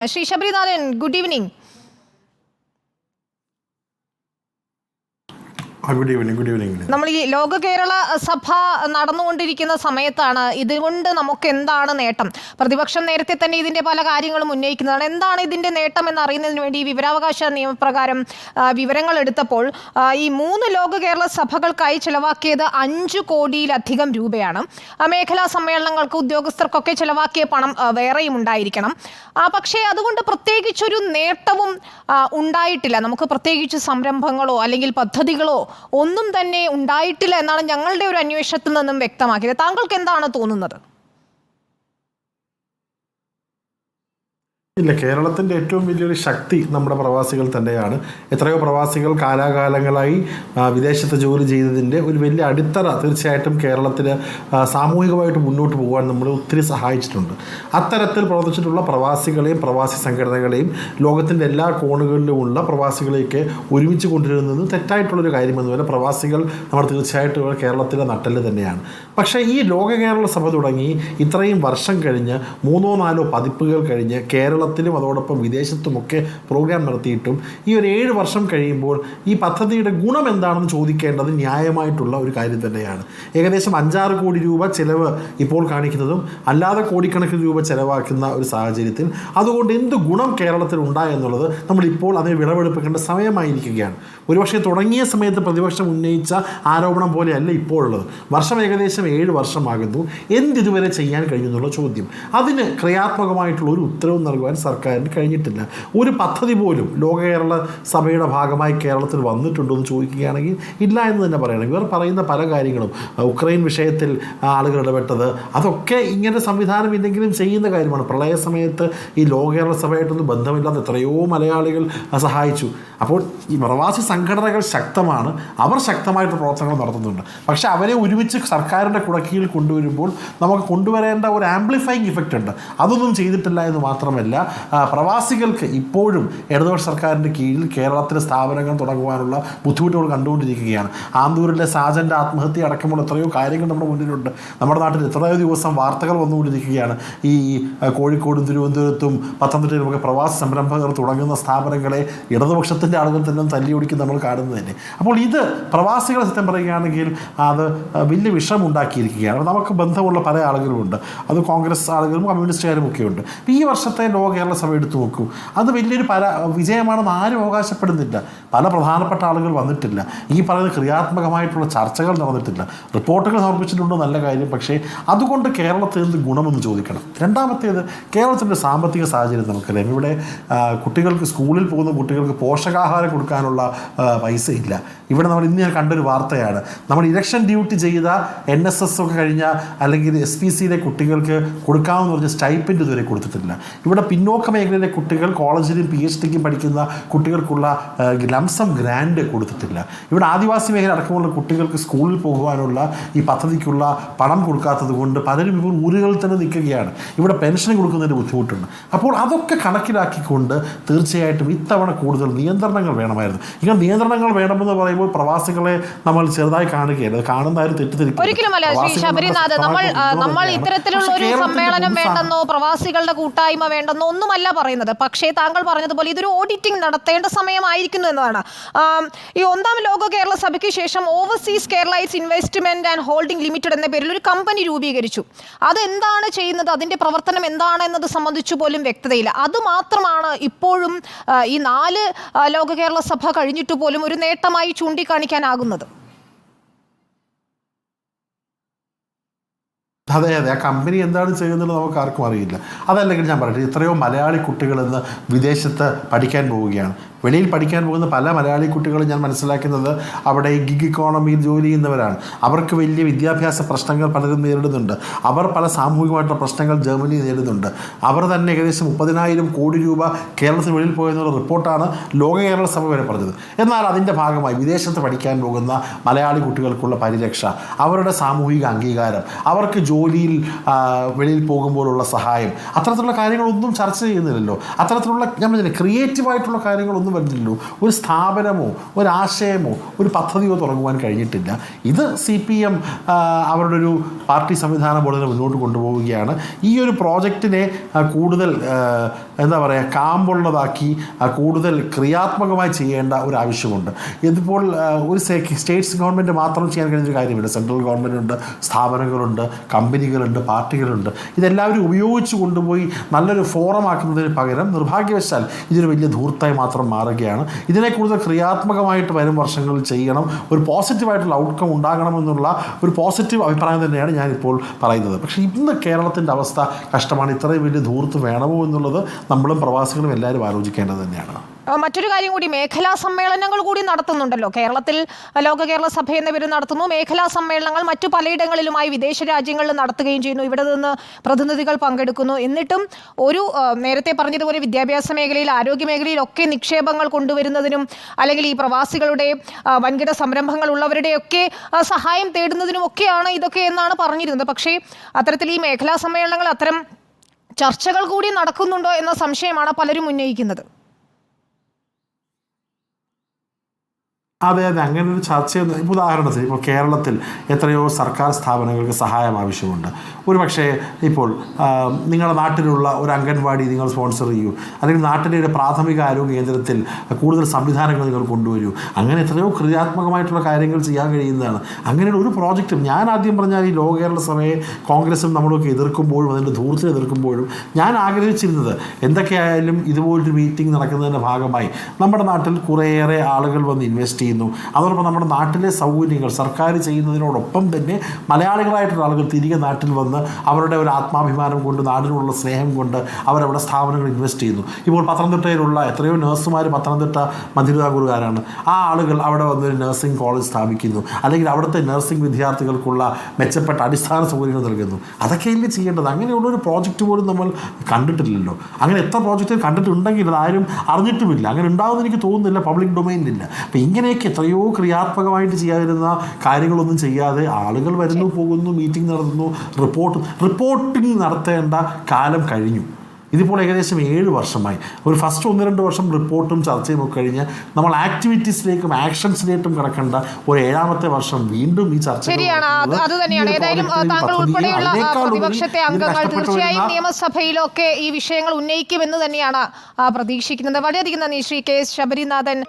Shri Sabarinathan good evening good evening good evening നമ്മൾ ഈ ലോക കേരള സഭ നടന്നുകൊണ്ടിരിക്കുന്ന സമയത്താണ് ഇതുകൊണ്ട് നമുക്ക് എന്താണ് നേട്ടം? പ്രതിപക്ഷം നേരത്തെ തന്നെ ഇതിന്റെ പല കാര്യങ്ങളും ഉന്നയിക്കുന്നതാണ്. എന്താണ് ഇതിന്റെ നേട്ടം എന്ന് അറിയുന്നതിന് വേണ്ടി വിവരാവകാശ നിയമപ്രകാരം വിവരങ്ങൾ എടുത്തപ്പോൾ ഈ മൂന്ന് ലോക കേരള സഭകൾക്കായി ചെലവാക്കിയത് അഞ്ചു കോടിയിലധികം രൂപയാണ്. മേഖലാ സമ്മേളനങ്ങൾക്ക് ഉദ്യോഗസ്ഥർക്കൊക്കെ ചിലവാക്കിയ പണം വേറെയും ഉണ്ടായിരിക്കണം. പക്ഷേ അതുകൊണ്ട് പ്രത്യേകിച്ചൊരു നേട്ടവും ഉണ്ടായിട്ടില്ല. നമുക്ക് പ്രത്യേകിച്ച് സംരംഭങ്ങളോ അല്ലെങ്കിൽ പദ്ധതികളോ ഒന്നും തന്നെ ഉണ്ടായിട്ടില്ല എന്നാണ് ഞങ്ങളുടെ ഒരു അന്വേഷണത്തിൽ നിന്നും വ്യക്തമാക്കിയത്. താങ്കൾക്ക് എന്താണ് തോന്നുന്നത്? ഇല്ല കേരളത്തിന്റെ ഏറ്റവും വലിയൊരു ശക്തി നമ്മുടെ പ്രവാസികൾ തന്നെയാണ്. എത്രയോ പ്രവാസികൾ കാലാകാലങ്ങളായി വിദേശത്ത് ജോലി ചെയ്തതിന്റെ ഒരു വലിയ അടിത്തറ തീർച്ചയായിട്ടും കേരളത്തിൽ സാമൂഹികമായിട്ട് മുന്നോട്ട് പോകാൻ നമ്മൾ ഒത്തിരി സഹായിച്ചിട്ടുണ്ട്. അത്തരത്തിൽ പ്രവർത്തിച്ചിട്ടുള്ള പ്രവാസികളെയും പ്രവാസി സംഘടനകളെയും ലോകത്തിന്റെ എല്ലാ കോണുകളിലുമുള്ള പ്രവാസികളെയൊക്കെ ഒരുമിച്ച് കൊണ്ടുവരുന്നത് തെറ്റായിട്ടുള്ളൊരു കാര്യമെന്നുപോലെ പ്രവാസികൾ നമ്മൾ തീർച്ചയായിട്ടും കേരളത്തിലെ നട്ടൽ തന്നെയാണ്. പക്ഷേ ഈ ലോക കേരള സഭ തുടങ്ങി ഇത്രയും വർഷം കഴിഞ്ഞ് മൂന്നോ നാലോ പതിപ്പുകൾ കഴിഞ്ഞ് കേരളത്തിലും അതോടൊപ്പം വിദേശത്തുമൊക്കെ പ്രോഗ്രാം നടത്തിയിട്ടും ഈ ഒരു ഏഴ് വർഷം കഴിയുമ്പോൾ ഈ പദ്ധതിയുടെ ഗുണം എന്താണെന്ന് ചോദിക്കേണ്ടത് ന്യായമായിട്ടുള്ള ഒരു കാര്യം തന്നെയാണ്. ഏകദേശം അഞ്ചാറ് കോടി രൂപ ചിലവ് ഇപ്പോൾ കാണിക്കുന്നതും അല്ലാതെ കോടിക്കണക്കിന് രൂപ ചിലവാക്കുന്ന ഒരു സാഹചര്യത്തിൽ അതുകൊണ്ട് എന്ത് ഗുണം കേരളത്തിൽ ഉണ്ടായെന്നുള്ളത് നമ്മളിപ്പോൾ അതിനെ വിളവെടുപ്പിക്കേണ്ട സമയമായിരിക്കുകയാണ്. ഒരുപക്ഷെ തുടങ്ങിയ സമയത്ത് പ്രതിപക്ഷം ഉന്നയിച്ച ആരോപണം പോലെയല്ല ഇപ്പോഴുള്ളത്. വർഷം ഏകദേശം ഏഴ് വർഷമാകുന്നു. എന്തിതുവരെ ചെയ്യാൻ കഴിഞ്ഞെന്നുള്ള ചോദ്യം. അതിന് ക്രിയാത്മകമായിട്ടുള്ള ഒരു ഉത്തരവും നൽകുവാൻ സർക്കാരിന് കഴിഞ്ഞിട്ടില്ല. ഒരു പദ്ധതി പോലും ലോക കേരള സഭയുടെ ഭാഗമായി കേരളത്തിൽ വന്നിട്ടുണ്ടോ എന്ന് ചോദിക്കുകയാണെങ്കിൽ ഇല്ല എന്ന് തന്നെ പറയണം. ഇവർ പറയുന്ന പല കാര്യങ്ങളും. ഉക്രൈൻ വിഷയത്തിൽ ആളുകൾ ഇടപെട്ടത്. അതൊക്കെ ഇങ്ങനെ സംവിധാനം ഇല്ലെങ്കിലും ചെയ്യുന്ന കാര്യമാണ്. പ്രളയ സമയത്ത് ഈ ലോക കേരള സഭയായിട്ടൊന്നും ബന്ധമില്ലാത്ത എത്രയോ മലയാളികൾ സഹായിച്ചു. അപ്പോൾ ഈ പ്രവാസി സംഘടനകൾ ശക്തമാണ്. അവർ ശക്തമായിട്ട് പ്രവർത്തനങ്ങൾ നടത്തുന്നുണ്ട്. പക്ഷേ അവരെ ഒരുമിച്ച് സർക്കാരിന്റെ കുടക്കീഴിൽ കൊണ്ടുവരുമ്പോൾ നമുക്ക് കൊണ്ടുവരേണ്ട ഒരു ആംപ്ലിഫൈങ് ഇഫക്റ്റ് ഉണ്ട്. അതൊന്നും ചെയ്തിട്ടില്ല എന്ന് മാത്രമല്ല പ്രവാസികൾക്ക് ഇപ്പോഴും ഇടതുപക്ഷ സർക്കാരിന്റെ കീഴിൽ കേരളത്തിലെ സ്ഥാപനങ്ങൾ തുടങ്ങുവാനുള്ള ബുദ്ധിമുട്ടുകൾ കണ്ടുകൊണ്ടിരിക്കുകയാണ്. ആന്തൂരിലെ സാജന്റെ ആത്മഹത്യ അടക്കമുള്ള എത്രയോ കാര്യങ്ങൾ നമ്മുടെ മുന്നിലുണ്ട്. നമ്മുടെ നാട്ടിൽ എത്രയോ ദിവസം വാർത്തകൾ വന്നുകൊണ്ടിരിക്കുകയാണ്. ഈ കോഴിക്കോടും തിരുവനന്തപുരത്തും പത്തനംതിട്ടയിലുമൊക്കെ പ്രവാസി സംരംഭകർ തുടങ്ങുന്ന സ്ഥാപനങ്ങളെ ഇടതുപക്ഷത്തിന്റെ ആളുകൾ തന്നെ തല്ലിയൊടിക്കും നമ്മൾ കാണുന്നത് തന്നെ. അപ്പോൾ ഇത് പ്രവാസികളെ സത്യം പറയുകയാണെങ്കിൽ അത് വലിയ വിഷം ഉണ്ടാക്കിയിരിക്കുകയാണ് നമുക്ക് ബന്ധമുള്ള പല ആളുകളുമുണ്ട്. അത് കോൺഗ്രസ് ആളുകളും കമ്മ്യൂണിസ്റ്റുകാരും ഒക്കെ ഉണ്ട് ഈ വർഷത്തെ ലോക കേരള സഭ എടുത്തു നോക്കൂ അത് വലിയൊരു പര വിജയമാണെന്ന് ആരും അവകാശപ്പെടുന്നില്ല. പല പ്രധാനപ്പെട്ട ആളുകൾ വന്നിട്ടില്ല. ഈ പറയുന്ന ക്രിയാത്മകമായിട്ടുള്ള ചർച്ചകൾ നടന്നിട്ടില്ല. റിപ്പോർട്ടുകൾ സമർപ്പിച്ചിട്ടുണ്ടോ നല്ല കാര്യം. പക്ഷേ അതുകൊണ്ട് കേരളത്തിൽ എന്ത് ഗുണമെന്ന് ചോദിക്കണം. രണ്ടാമത്തേത് കേരളത്തിന്റെ സാമ്പത്തിക സാഹചര്യം നമുക്കറിയാം. ഇവിടെ കുട്ടികൾക്ക് സ്കൂളിൽ പോകുന്ന കുട്ടികൾക്ക് പോഷകാഹാരം കൊടുക്കാനുള്ള പൈസ ഇല്ല. ഇവിടെ നമ്മൾ ഇന്ന് ഞാൻ കണ്ടൊരു വാർത്തയാണ്. നമ്മൾ ഇലക്ഷൻ ഡ്യൂട്ടി ചെയ്ത എൻ എസ് എസ് ഒക്കെ കഴിഞ്ഞ അല്ലെങ്കിൽ എസ് പി സിയിലെ കുട്ടികൾക്ക് കൊടുക്കാമെന്ന് പറഞ്ഞ സ്റ്റൈപ്പിന്റെ ഇതുവരെ കൊടുത്തിട്ടില്ല. ഇവിടെ പിന്നോക്ക മേഖലയിലെ കുട്ടികൾ കോളേജിലും പി എച്ച് ഡിക്കും പഠിക്കുന്ന കുട്ടികൾക്കുള്ള ലംസം ഗ്രാൻഡ് കൊടുത്തിട്ടില്ല. ഇവിടെ ആദിവാസി മേഖല അടക്കമുള്ള കുട്ടികൾക്ക് സ്കൂളിൽ പോകുവാനുള്ള ഈ പദ്ധതിക്കുള്ള പണം കൊടുക്കാത്തത് കൊണ്ട് പലരും ഇപ്പോൾ ഊരുകളിൽ തന്നെ നിൽക്കുകയാണ്. ഇവിടെ പെൻഷൻ കൊടുക്കുന്നതിന് ബുദ്ധിമുട്ടുണ്ട്. അപ്പോൾ അതൊക്കെ കണക്കിലാക്കിക്കൊണ്ട് തീർച്ചയായിട്ടും ഇത്തവണ കൂടുതൽ നിയന്ത്രണങ്ങൾ വേണമായിരുന്നു. ഇങ്ങനെ നിയന്ത്രണങ്ങൾ വേണമെന്ന് പറയുമ്പോൾ പ്രവാസികളെ നമ്മൾ ചെറുതായി കാണുകയല്ല. കാണുന്ന ആരും തെറ്റിദ്ധരിക്കും ഒരിക്കലും നമ്മൾ നമ്മൾ ഇത്തരത്തിലുള്ള ഒരു സമ്മേളനം വേണ്ടെന്നോ പ്രവാസികളുടെ കൂട്ടായ്മ വേണ്ടെന്നോ ഒന്നുമല്ല പറയുന്നത്. പക്ഷേ താങ്കൾ പറഞ്ഞതുപോലെ ഇതൊരു ഓഡിറ്റിംഗ് നടത്തേണ്ട സമയമായിരിക്കുന്നു എന്നതാണ്. ഈ ഒന്നാം ലോക കേരള സഭയ്ക്ക് ശേഷം overseas Keralites investment and holding limited എന്ന പേരിൽ ഒരു കമ്പനി രൂപീകരിച്ചു. അതെന്താണ് ചെയ്യുന്നത്? അതിന്റെ പ്രവർത്തനം എന്താണ് എന്നത് സംബന്ധിച്ചു പോലും വ്യക്തതയില്ല. അത് മാത്രമാണ് ഇപ്പോഴും ഈ നാല് ലോക കേരള സഭ കഴിഞ്ഞിട്ട് പോലും ഒരു നേട്ടമായി ചൂണ്ടിക്കാണിക്കാനാകുന്നത്. അതെ അതെ. ആ കമ്പനി എന്താണ് ചെയ്യുന്നത് നമുക്ക് ആർക്കും അറിയില്ല. അതല്ലെങ്കിൽ ഞാൻ പറയട്ടെ എത്രയോ മലയാളി കുട്ടികൾ ഇന്ന് വിദേശത്ത് പഠിക്കാൻ പോവുകയാണ്. വെളിയിൽ പഠിക്കാൻ പോകുന്ന പല മലയാളി കുട്ടികളും ഞാൻ മനസ്സിലാക്കുന്നത് അവിടെ ഗിഗ് ഇക്കോണമിയിൽ ജോലി ചെയ്യുന്നവരാണ്. അവർക്ക് വലിയ വിദ്യാഭ്യാസ പ്രശ്നങ്ങൾ പലരും നേരിടുന്നുണ്ട്. അവർ പല സാമൂഹികമായിട്ടുള്ള പ്രശ്നങ്ങൾ ജർമ്മനി നേരിടുന്നുണ്ട്. അവർ തന്നെ ഏകദേശം മുപ്പതിനായിരം കോടി രൂപ കേരളത്തിന് വെളിയിൽ പോയെന്നുള്ള റിപ്പോർട്ടാണ് ലോക കേരള സഭ വരെ പറഞ്ഞത്. എന്നാൽ അതിന്റെ ഭാഗമായി വിദേശത്ത് പഠിക്കാൻ പോകുന്ന മലയാളി കുട്ടികൾക്കുള്ള പരിരക്ഷ അവരുടെ സാമൂഹിക അംഗീകാരം അവർക്ക് ജോലിയിൽ വെളിയിൽ പോകുമ്പോഴുള്ള സഹായം അത്തരത്തിലുള്ള കാര്യങ്ങളൊന്നും ചർച്ച ചെയ്യുന്നില്ലല്ലോ. അത്തരത്തിലുള്ള ഞാൻ പറഞ്ഞില്ലേ ക്രിയേറ്റീവായിട്ടുള്ള കാര്യങ്ങളൊന്നും ഒന്നും വരുന്നില്ലല്ലോ ഒരു സ്ഥാപനമോ ഒരാശയമോ ഒരു പദ്ധതിയോ തുടങ്ങുവാൻ കഴിഞ്ഞിട്ടില്ല. ഇത് സി പി എം അവരുടെ ഒരു പാർട്ടി സംവിധാന ബോർഡിനെ മുന്നോട്ട് കൊണ്ടുപോവുകയാണ്. ഈ ഒരു പ്രോജക്റ്റിനെ കൂടുതൽ എന്താ പറയുക കാമ്പുള്ളതാക്കി കൂടുതൽ ക്രിയാത്മകമായി ചെയ്യേണ്ട ഒരു ആവശ്യമുണ്ട്. ഇതിപ്പോൾ ഒരു സ്റ്റേറ്റ്സ് ഗവൺമെന്റ് മാത്രം ചെയ്യാൻ കഴിഞ്ഞൊരു കാര്യമില്ല. സെൻട്രൽ ഗവൺമെന്റ് ഉണ്ട് സ്ഥാപനങ്ങളുണ്ട് കമ്പനികളുണ്ട് പാർട്ടികളുണ്ട്. ഇതെല്ലാവരും ഉപയോഗിച്ച് കൊണ്ടുപോയി നല്ലൊരു ഫോറം ആക്കുന്നതിന് പകരം നിർഭാഗ്യവശാൽ ഇതൊരു വലിയ ധൂർത്തായി മാത്രം മാറുകയാണ്. ഇതിനെ കൂടുതൽ ക്രിയാത്മകമായിട്ട് വരും വർഷങ്ങളിൽ ചെയ്യണം. ഒരു പോസിറ്റീവായിട്ടുള്ള ഔട്ട്കം ഉണ്ടാകണമെന്നുള്ള ഒരു പോസിറ്റീവ് അഭിപ്രായം തന്നെയാണ് ഞാനിപ്പോൾ പറയുന്നത്. പക്ഷേ ഇന്ന് കേരളത്തിന്റെ അവസ്ഥ കഷ്ടമാണ്. ഇത്രയും വലിയ ധൂർത്ത് വേണമോ എന്നുള്ളത് നമ്മളും പ്രവാസികളും എല്ലാവരും ആലോചിക്കേണ്ടത് തന്നെയാണ്. മറ്റൊരു കാര്യം കൂടി മേഖലാ സമ്മേളനങ്ങൾ കൂടി നടത്തുന്നുണ്ടല്ലോ. കേരളത്തിൽ ലോക കേരള സഭ എന്ന പേര് നടത്തുന്നു. മേഖലാ സമ്മേളനങ്ങൾ മറ്റു പലയിടങ്ങളിലുമായി വിദേശ രാജ്യങ്ങളിൽ നടത്തുകയും ചെയ്യുന്നു. ഇവിടെ നിന്ന് പ്രതിനിധികൾ പങ്കെടുക്കുന്നു. എന്നിട്ടും ഒരു നേരത്തെ പറഞ്ഞതുപോലെ വിദ്യാഭ്യാസ മേഖലയിൽ ആരോഗ്യ മേഖലയിലൊക്കെ നിക്ഷേപങ്ങൾ കൊണ്ടുവരുന്നതിനും അല്ലെങ്കിൽ ഈ പ്രവാസികളുടെ വൻകിട സംരംഭങ്ങൾ ഉള്ളവരുടെയൊക്കെ സഹായം തേടുന്നതിനും ഒക്കെയാണ് ഇതൊക്കെ എന്നാണ് പറഞ്ഞിരുന്നത്. പക്ഷേ അത്തരത്തിൽ ഈ മേഖലാ സമ്മേളനങ്ങൾ അത്തരം ചർച്ചകൾ കൂടി നടക്കുന്നുണ്ടോ എന്ന സംശയമാണ് പലരും ഉന്നയിക്കുന്നത്. അതെ അതെ. അങ്ങനെ ഒരു ചർച്ചയൊന്നും ഇപ്പോൾ ഉദാഹരണത്തിന് ഇപ്പോൾ കേരളത്തിൽ എത്രയോ സർക്കാർ സ്ഥാപനങ്ങൾക്ക് സഹായം ആവശ്യമുണ്ട്. ഒരു പക്ഷേ ഇപ്പോൾ നിങ്ങളുടെ നാട്ടിലുള്ള ഒരു അംഗൻവാടി നിങ്ങൾ സ്പോൺസർ ചെയ്യൂ. അല്ലെങ്കിൽ നാട്ടിലെ ഒരു പ്രാഥമിക ആരോഗ്യ കേന്ദ്രത്തിൽ കൂടുതൽ സംവിധാനങ്ങൾ നിങ്ങൾ കൊണ്ടുവരൂ. അങ്ങനെ എത്രയോ ക്രിയാത്മകമായിട്ടുള്ള കാര്യങ്ങൾ ചെയ്യാൻ കഴിയുന്നതാണ്. അങ്ങനെയുള്ള ഒരു പ്രോജക്റ്റും ഞാൻ ആദ്യം പറഞ്ഞാൽ ഈ ലോക കേരള സഭയെ കോൺഗ്രസും നമ്മളൊക്കെ എതിർക്കുമ്പോഴും അതിന്റെ ധൂർത്തിൽ എതിർക്കുമ്പോഴും ഞാൻ ആഗ്രഹിച്ചിരുന്നത് എന്തൊക്കെയായാലും ഇതുപോലൊരു മീറ്റിംഗ് നടക്കുന്നതിന്റെ ഭാഗമായി നമ്മുടെ നാട്ടിൽ കുറേയേറെ ആളുകൾ വന്ന് ഇൻവെസ്റ്റ് ചെയ്യുന്നു. അതോടൊപ്പം നമ്മുടെ നാട്ടിലെ സൗകര്യങ്ങൾ സർക്കാർ ചെയ്യുന്നതിനോടൊപ്പം തന്നെ മലയാളികളായിട്ടുള്ള ആളുകൾ തിരികെ നാട്ടിൽ വന്ന് അവരുടെ ഒരു ആത്മാഭിമാനം കൊണ്ട് നാടിനോടുള്ള സ്നേഹം കൊണ്ട് അവരവിടെ സ്ഥാപനങ്ങൾ ഇൻവെസ്റ്റ് ചെയ്യുന്നു. ഇപ്പോൾ പത്തനംതിട്ടയിലുള്ള എത്രയോ നഴ്സുമാർ പത്തനംതിട്ട മധുരാഗുരുകാരാണ് ആ ആളുകൾ അവിടെ വന്നൊരു നഴ്സിംഗ് കോളേജ് സ്ഥാപിക്കുന്നു. അല്ലെങ്കിൽ അവിടുത്തെ നഴ്സിംഗ് വിദ്യാർത്ഥികൾക്കുള്ള മെച്ചപ്പെട്ട അടിസ്ഥാന സൗകര്യങ്ങൾ നൽകുന്നു. അതൊക്കെയല്ലേ ചെയ്യേണ്ടത്? അങ്ങനെയുള്ള ഒരു പ്രോജക്റ്റ് പോലും നമ്മൾ കണ്ടിട്ടില്ലല്ലോ. അങ്ങനെ എത്ര പ്രോജക്റ്റ് കണ്ടിട്ടുണ്ടെങ്കിൽ അത് ആരും അറിഞ്ഞിട്ടുമില്ല. അങ്ങനെ ഉണ്ടാവുമെന്ന് എനിക്ക് തോന്നുന്നില്ല. പബ്ലിക് ഡൊമൈനിലില്ല അപ്പം ഇങ്ങനെയൊക്കെ എത്രയോ ക്രിയാത്മകമായിട്ട് ചെയ്യാതിരുന്ന കാര്യങ്ങളൊന്നും ചെയ്യാതെ ആളുകൾ വരുന്നു പോകുന്നു മീറ്റിംഗ് നടത്തുന്നു റിപ്പോർട്ട് റിപ്പോർട്ടിംഗ് നടത്തേണ്ട കാലം കഴിഞ്ഞു. ഇതിപ്പോൾ ഏകദേശം ഏഴ് വർഷമായി. ഒരു ഫസ്റ്റ് ഒന്ന് രണ്ട് വർഷം റിപ്പോർട്ടും ചർച്ചയും ഒക്കെ കഴിഞ്ഞ് നമ്മൾ ആക്ടിവിറ്റീസിലേക്കും ആക്ഷൻസിലേക്കും കിടക്കേണ്ട ഒരു ഏഴാമത്തെ വർഷം വീണ്ടും ഈ ചർച്ച അത് തന്നെയാണ് ഏതായാലും താങ്കൾ ഉൾപ്പെടെയുള്ള പ്രതിപക്ഷത്തെ അംഗങ്ങൾ തീർച്ചയായും നിയമസഭയിലൊക്കെ ഈ വിഷയങ്ങൾ ഉന്നയിക്കുമെന്ന് തന്നെയാണ് പ്രതീക്ഷിക്കുന്നത്. വളരെയധികം നന്ദി ശ്രീ കെ എസ് ശബരിനാഥൻ.